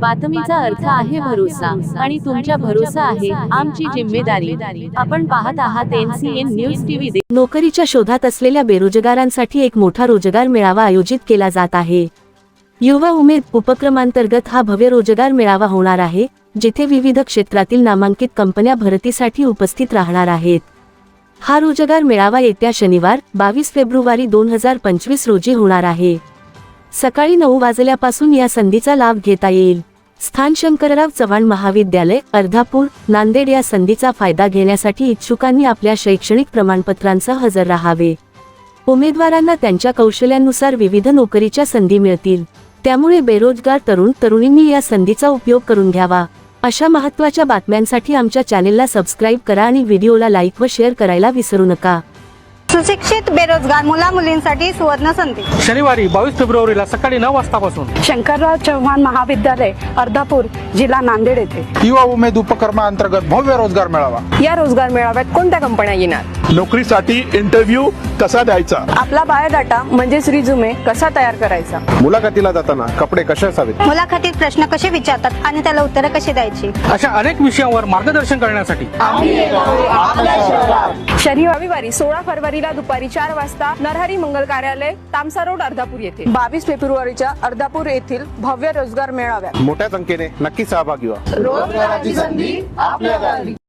बातमीचा अर्थ आहे भरोसा आणि तुमच्या भरोसा आहे आमची जिम्मेदारी. आपण पाहत आहात एनसीएन न्यूज टीव्ही नोकरीच्या शोधात असलेल्या बेरोजगारांसाठी एक मोठा रोजगार मेळावा आयोजित केला जात आहे. युवा उमेद उपक्रमांतर्गत हा भव्य रोजगार मेळावा होणार आहे जिथे विविध क्षेत्रातील नामांकित कंपन्या भरतीसाठी उपस्थित राहणार आहेत. हा रोजगार मेळावा येत्या शनिवार बावीस फेब्रुवारी दोन हजार पंचवीस रोजी होणार आहे. सकाळी नऊ वाजल्यापासून या संधीचा लाभ घेता येईल. स्थान शंकरराव चव्हाण महाविद्यालय अर्धापूर नांदेड या संधीचा फायदा घेण्यासाठी इच्छुकांनी आपल्या शैक्षणिक प्रमाणपत्रांसह हजर राहावे. उमेदवारांना त्यांच्या कौशल्यानुसार विविध नोकरीच्या संधी मिळतील. त्यामुळे बेरोजगार तरुण तरुणींनी या संधीचा उपयोग करून घ्यावा. अशा महत्त्वाच्या बातम्यांसाठी आमच्या चॅनेलला सबस्क्राईब करा आणि व्हिडिओला लाईक व शेअर करायला विसरू नका. सुशिक्षित बेरोजगार मुला मुलींसाठी सुवर्ण संधी. शनिवारी बावीस फेब्रुवारीला सकाळी नऊ वाजतापासून. शंकरराव चव्हाण महाविद्यालय अर्धापूर जिल्हा नांदेड येथे. युवा उमेद उपक्रमाअंतर्गत भव्य रोजगार मेळावा. या रोजगार मेळाव्यात कोणत्या कंपन्या येणार? नोकरीसाठी इंटरव्ह्यू कसा द्यायचा? आपला बायोडाटा म्हणजेच रिझ्युमे कसा तयार करायचा? मुलाखतीला जाताना कपडे कसे असावेत? मुलाखतीत प्रश्न कसे विचारतात आणि त्याला उत्तरं कशी द्यायची? अशा अनेक विषयांवर मार्गदर्शन करण्यासाठी. शनिवार रविवारी सोळा फरवरीला दुपारी चार वाजता नरहरी मंगल कार्यालय तामसा रोड अर्धापूर येथे. बावीस फेब्रुवारीच्या अर्धापूर येथील भव्य रोजगार मेळाव्यात. मोठ्या संख्येने नक्की सहभागी व्हा.